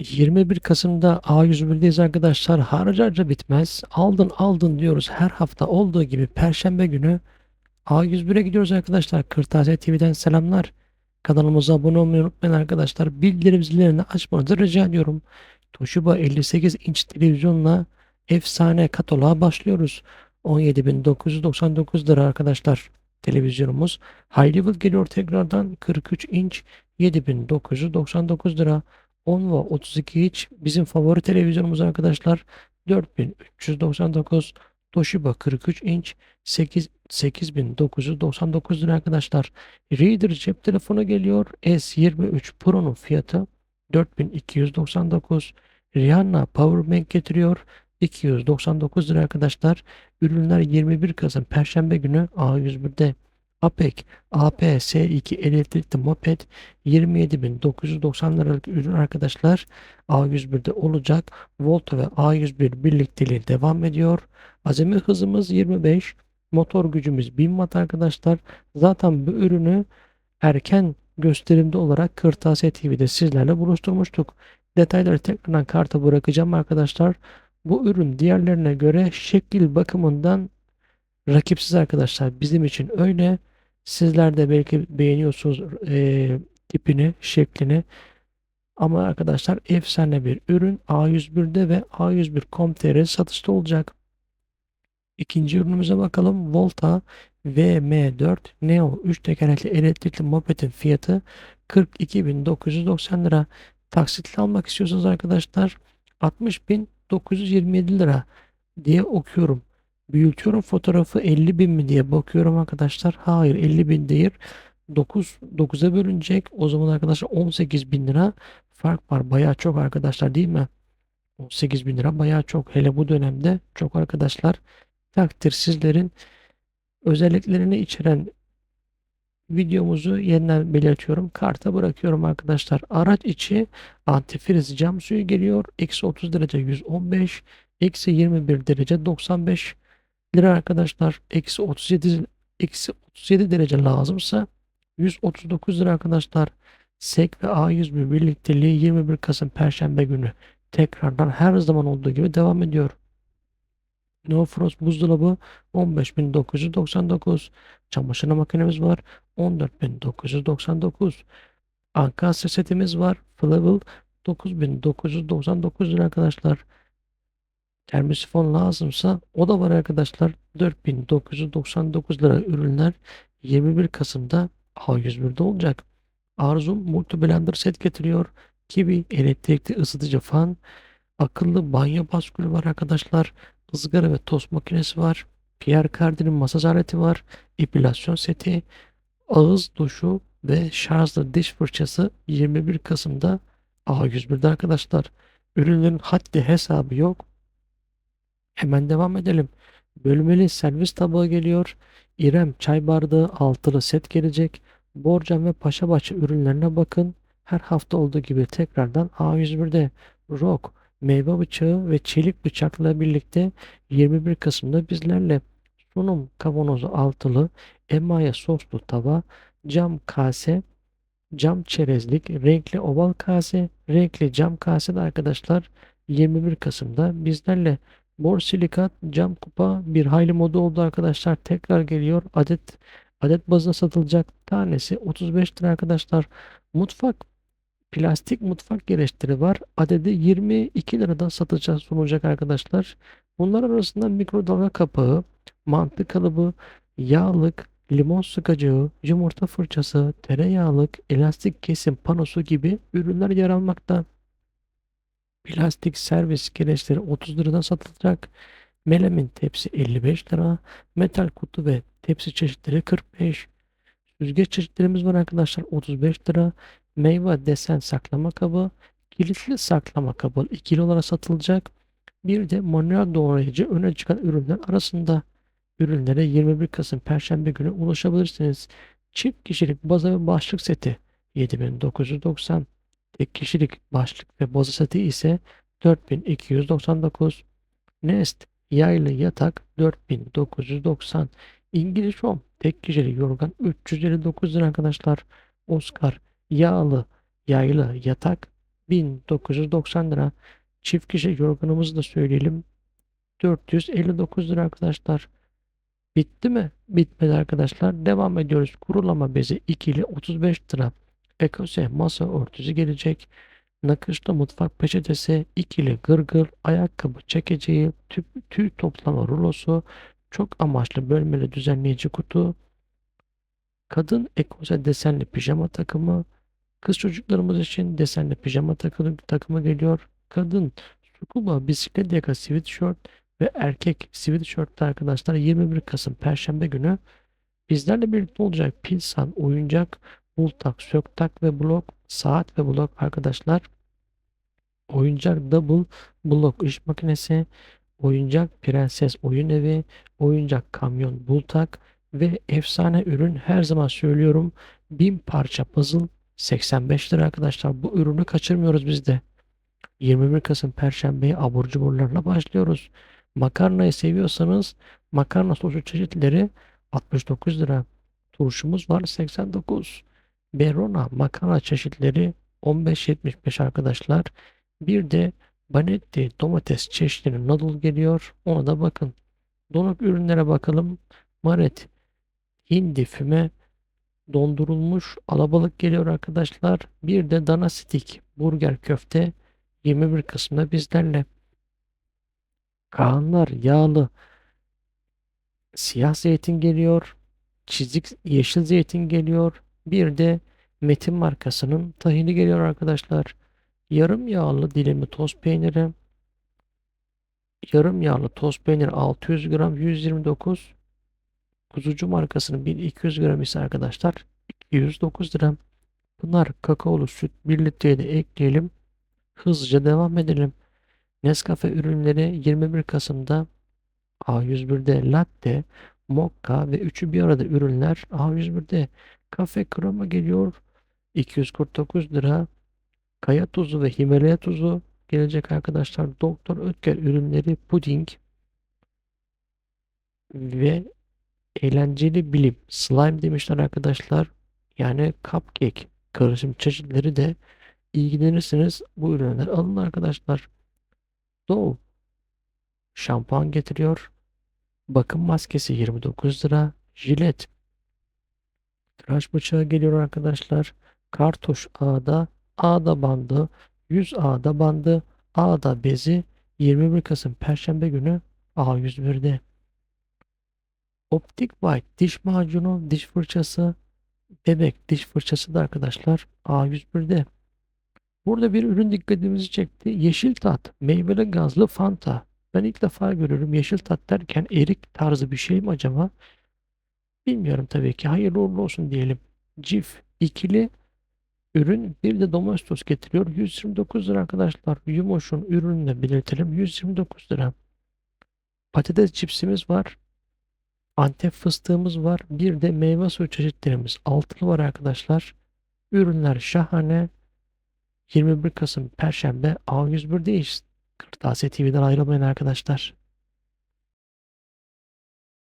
21 Kasım'da A101'deyiz arkadaşlar. Harca harca bitmez. Aldın aldın diyoruz her hafta olduğu gibi Perşembe günü A101'e gidiyoruz arkadaşlar. Kırtasiye TV'den selamlar. Kanalımıza abone olmayı unutmayın arkadaşlar. Bildirim zillerini açmanızı rica ediyorum. Toshiba 58 inç televizyonla efsane kataloğa başlıyoruz. 17.999 lira arkadaşlar televizyonumuz. High Level geliyor tekrardan 43 inç 7999 lira. 10 ve 32 inç bizim favori televizyonumuz arkadaşlar. 4399 Toshiba 43 inç 8 8999 lira arkadaşlar. Reader cep telefonu geliyor. S23 Pro'nun fiyatı 4299. Rihanna Powerbank getiriyor. 299 lira arkadaşlar. Ürünler 21 Kasım Perşembe günü A101'de. Apec APS2 elektrikli moped 27.990 liralık ürün arkadaşlar A101'de olacak. Volta ve A101 birlikteliği devam ediyor. Azami hızımız 25. Motor gücümüz 1000 watt arkadaşlar. Zaten bu ürünü erken gösterimde olarak Kırtasiye TV'de sizlerle buluşturmuştuk. Detayları tekrardan karta bırakacağım arkadaşlar. Bu ürün diğerlerine göre şekil bakımından rakipsiz arkadaşlar. Bizim için öyle. Sizler de belki beğeniyorsunuz e, tipini, şeklini. Ama arkadaşlar efsane bir ürün A101'de ve A101.com.tr satışta olacak. İkinci ürünümüze bakalım. Volta VM4 Neo 3 tekerlekli elektrikli mopedin fiyatı 42.990 lira. Taksitle almak istiyorsanız arkadaşlar 60.927 lira diye okuyorum. Büyütüyorum fotoğrafı 50 bin mi diye bakıyorum arkadaşlar. Hayır 50 bin değil. 9 9'a bölünecek. O zaman arkadaşlar 18 bin lira fark var. Bayağı çok arkadaşlar değil mi? 18 bin lira bayağı çok. Hele bu dönemde çok arkadaşlar. Takdir sizlerin özelliklerini içeren videomuzu yeniden belirtiyorum. Karta bırakıyorum arkadaşlar. Araç içi antifriz cam suyu geliyor. Eksi 30 derece 115. Eksi 21 derece 95 lira arkadaşlar. Eksi 37 eksi 37 derece lazımsa 139 lira arkadaşlar. SEK ve A101 birlikteliği 21 Kasım Perşembe günü tekrardan her zaman olduğu gibi devam ediyor. No Frost buzdolabı 15.999. Çamaşır makinemiz var 14.999. Ankastre setimiz var. Flavel 9.999 lira arkadaşlar. Termosifon lazımsa o da var arkadaşlar. 4999 lira ürünler 21 Kasım'da A101'de olacak. Arzum Multi Blender set getiriyor. Kiwi elektrikli ısıtıcı fan. Akıllı banyo baskülü var arkadaşlar. ızgara ve tost makinesi var. Pierre Cardin'in masaj aleti var. Epilasyon seti. Ağız duşu ve şarjlı diş fırçası 21 Kasım'da A101'de arkadaşlar. Ürünlerin haddi hesabı yok. Hemen devam edelim. Bölmeli servis tabağı geliyor. İrem çay bardağı altılı set gelecek. Borcam ve Paşabahçe ürünlerine bakın. Her hafta olduğu gibi tekrardan A101'de Rock meyve bıçağı ve çelik bıçakla birlikte 21 Kasım'da bizlerle sunum kavanozu altılı emaye soslu tava, cam kase, cam çerezlik, renkli oval kase, renkli cam kase de arkadaşlar 21 Kasım'da bizlerle Borsilikat cam kupa bir hayli moda oldu arkadaşlar. Tekrar geliyor. Adet adet bazına satılacak. Tanesi 35 lira arkadaşlar. Mutfak plastik mutfak gereçleri var. Adedi 22 liradan satacağız sunulacak arkadaşlar. Bunlar arasında mikrodalga kapağı, mantı kalıbı, yağlık, limon sıkacağı, yumurta fırçası, tereyağlık, elastik kesim panosu gibi ürünler yer almakta. Plastik servis gereçleri 30 liradan satılacak. Melamin tepsi 55 lira. Metal kutu ve tepsi çeşitleri 45. Süzgeç çeşitlerimiz var arkadaşlar 35 lira. Meyve desen saklama kabı. Kilitli saklama kabı ikili olarak satılacak. Bir de manuel doğrayıcı öne çıkan ürünler arasında ürünlere 21 Kasım Perşembe günü ulaşabilirsiniz. Çift kişilik baza ve başlık seti 7990. Tek kişilik başlık ve baza seti ise 4299. Nest yaylı yatak 4990. İngiliz Home tek kişilik yorgan 359 lira arkadaşlar. Oscar yağlı yaylı yatak 1990 lira. Çift kişi yorganımızı da söyleyelim. 459 lira arkadaşlar. Bitti mi? Bitmedi arkadaşlar. Devam ediyoruz. Kurulama bezi ikili 35 lira. Ekose masa örtüsü gelecek. Nakışlı mutfak peçetesi, ikili gırgır, ayakkabı çekeceği, tüp, tüy toplama rulosu, çok amaçlı bölmeli düzenleyici kutu, kadın ekose desenli pijama takımı, kız çocuklarımız için desenli pijama takımı, takımı geliyor. Kadın scuba bisiklet yaka sweatshirt ve erkek sweatshirt arkadaşlar 21 Kasım Perşembe günü bizlerle birlikte olacak Pilsan oyuncak, Bultak, Söktak ve Blok, saat ve blok arkadaşlar. Oyuncak Double Block iş makinesi, oyuncak Prenses oyun evi, oyuncak kamyon Bultak ve efsane ürün her zaman söylüyorum 1000 parça puzzle 85 lira arkadaşlar. Bu ürünü kaçırmıyoruz biz de. 21 Kasım Perşembe'ye abur cuburlarla başlıyoruz. Makarnayı seviyorsanız makarna sosu çeşitleri 69 lira. Turşumuz var 89. Berona makarna çeşitleri 15.75 arkadaşlar. Bir de Banetti domates çeşitleri noodle geliyor. Ona da bakın. Donuk ürünlere bakalım. Maret hindi füme dondurulmuş alabalık geliyor arkadaşlar. Bir de dana stick burger köfte 21 Kasım'da bizlerle. Kaanlar yağlı siyah zeytin geliyor. Çizik yeşil zeytin geliyor. Bir de Metin markasının tahini geliyor arkadaşlar. Yarım yağlı dilimli toz peyniri. Yarım yağlı toz peynir 600 gram 129. Kuzucu markasının 1200 gram ise arkadaşlar 209 lira. Bunlar kakaolu süt 1 litreye de ekleyelim. Hızlıca devam edelim. Nescafe ürünleri 21 Kasım'da A101'de latte, mokka ve üçü bir arada ürünler A101'de. Kafe krema geliyor 249 lira. Kaya tuzu ve Himalaya tuzu gelecek arkadaşlar. Doktor Ötker ürünleri puding ve eğlenceli bilim slime demişler arkadaşlar. Yani cupcake karışım çeşitleri de ilgilenirsiniz bu ürünler alın arkadaşlar. Dove şampuan getiriyor. Bakım maskesi 29 lira. Jilet tıraş bıçağı geliyor arkadaşlar. Kartuş ağda ağda bandı, 100 ağda bandı, ağda bezi 21 Kasım Perşembe günü A101'de. Optik White diş macunu, diş fırçası, bebek diş fırçası da arkadaşlar A101'de. Burada bir ürün dikkatimizi çekti. Yeşil tat, meyveli gazlı Fanta. Ben ilk defa görüyorum yeşil tat derken erik tarzı bir şey mi acaba? Bilmiyorum tabii ki. Hayırlı uğurlu olsun diyelim. Cif ikili ürün bir de domestos getiriyor. 129 lira arkadaşlar. Yumoş'un ürününü belirtelim. 129 lira. Patates cipsimiz var. Antep fıstığımız var. Bir de meyve suyu çeşitlerimiz altılı var arkadaşlar. Ürünler şahane. 21 Kasım Perşembe A101'deyiz. Kırtasiye TV'den ayrılmayın arkadaşlar.